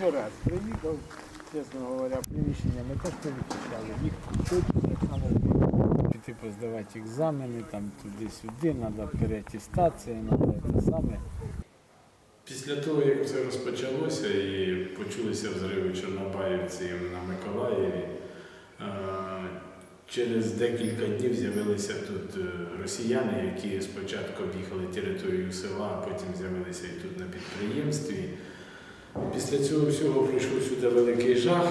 ось раз приїхав, чесно говоря, приміщення ми теж перечисляли. Їх було. піти поздавати екзамени, там туди-сюди, треба переатестація, треба те саме. Після того, як все розпочалося і почулися взриви Чорнобаївці на Миколаєві, е, через декілька днів з'явилися тут е, росіяни, які спочатку об'їхали територію села, а потім з'явилися і тут на підприємстві. Після цього всього прийшов сюди великий жах,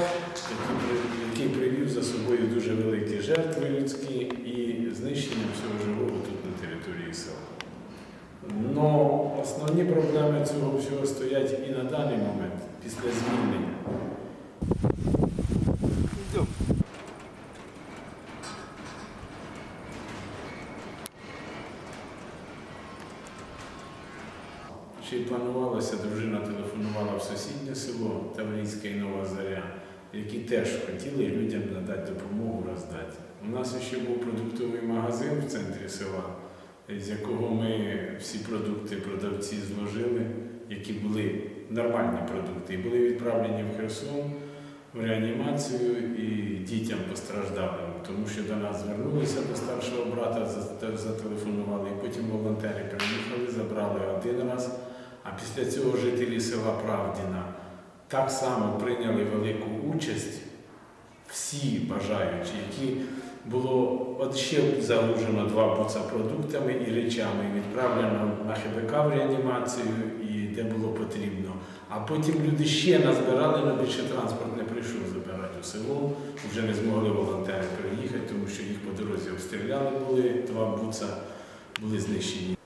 який привів за собою дуже великі жертви людські і знищення всього живого тут на території села. Но основні проблеми цього всього стоять і на даний момент після звільнення. Ще й планувалося, дружина телефонувала в сусіднє село Таврійське і Нова Заря, які теж хотіли людям надати допомогу роздати. У нас ще був продуктовий магазин в центрі села, з якого ми всі продукти продавці зложили, які були нормальні продукти, і були відправлені в Херсон в реанімацію і дітям постраждалим, тому що до нас звернулися до старшого брата, зателефонували, і потім волонтери приїхали, забрали один раз. А після цього жителі села Правдіна так само прийняли велику участь, всі бажаючі, які було от ще загружено два буца продуктами і речами, відправлено на ХБК в реанімацію і де було потрібно. А потім люди ще назбирали, але більше транспорт не прийшов забирати у село. Вже не змогли волонтери приїхати, тому що їх по дорозі обстріляли були, два буца були знищені.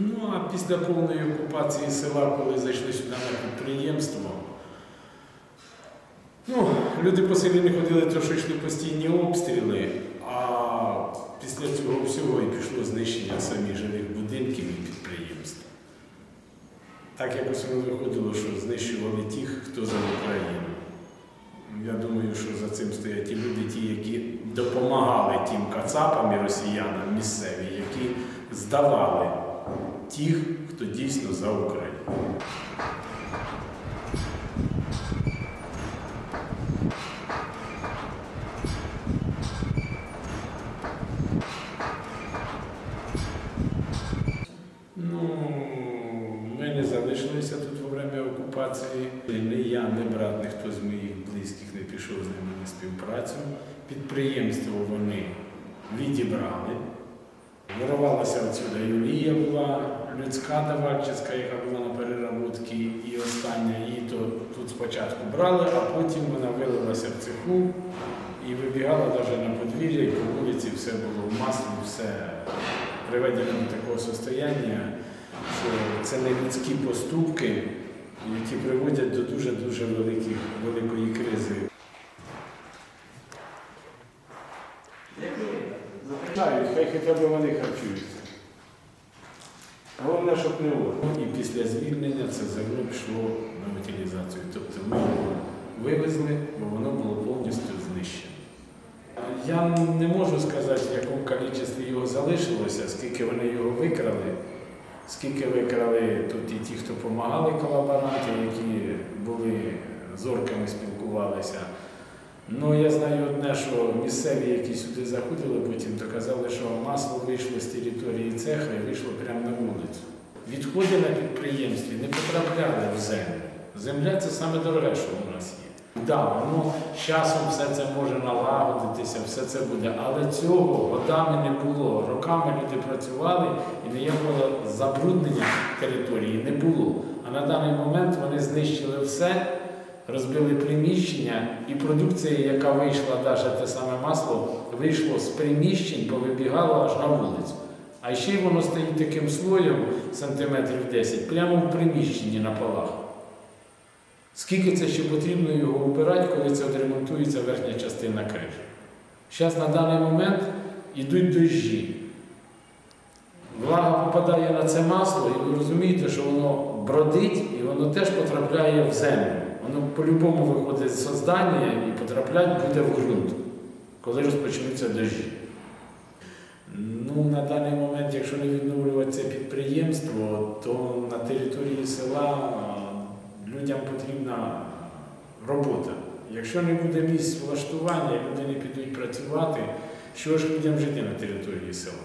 Ну а після повної окупації села, коли зайшли сюди на підприємство, ну, люди по селі не ходили, тому що йшли постійні обстріли, а після цього всього і пішло знищення самих жилих будинків і підприємств. Так якось воно виходило, що знищували тих, хто за Україну. Я думаю, що за цим стоять і люди, ті, які допомагали тим кацапам і росіянам місцеві, які здавали тих, хто дійсно за Україну. Ну, не залишилися тут во время окупації. Ні я, ні брат, ніхто з моїх близьких не пішов з ними на співпрацю. Підприємство вони відібрали. Вирвалася отсюда Юлія була людська давальчицька, яка була на переработці, і остання її то тут спочатку брали, а потім вона вилилася в цеху і вибігала навіть на подвір'я, і по вулиці все було в маслі, все приведено до такого состояння, що це не людські поступки, які приводять до дуже-дуже великої кризи. Знають, хай хоча б вони харчуються. Головне, щоб не воно. І після звільнення це зерно пішло на утилізацію. Тобто ми його вивезли, бо воно було повністю знищено. Я не можу сказати, в якому кількості його залишилося, скільки вони його викрали, скільки викрали тут і ті, хто допомагали колаборанти, які були зорками, спілкувалися. Ну, я знаю одне, що місцеві, які сюди заходили, потім то казали, що масло вийшло з території цеха і вийшло прямо на вулицю. Відходи на підприємстві не потрапляли в землю. Земля це саме дороге, що у нас є. Да, воно з часом все це може налагодитися, все це буде, але цього годами не було. Роками люди працювали і ніякого забруднення території не було. А на даний момент вони знищили все, розбили приміщення, і продукція, яка вийшла, навіть те саме масло, вийшло з приміщень, повибігало аж на вулицю. А ще й воно стоїть таким слоєм сантиметрів 10, прямо в приміщенні на полах. Скільки це ще потрібно його вбирати, коли це відремонтується верхня частина криші? Зараз на даний момент йдуть дощі. Влага попадає на це масло, і ви розумієте, що воно бродить і воно теж потрапляє в землю. Воно по-любому виходить з создання і потрапляти буде в ґрунт, коли розпочнуться дощі. Ну, на даний момент, якщо не відновлювати це підприємство, то на території села людям потрібна робота. Якщо не буде місць влаштування, люди не підуть працювати, що ж людям жити на території села?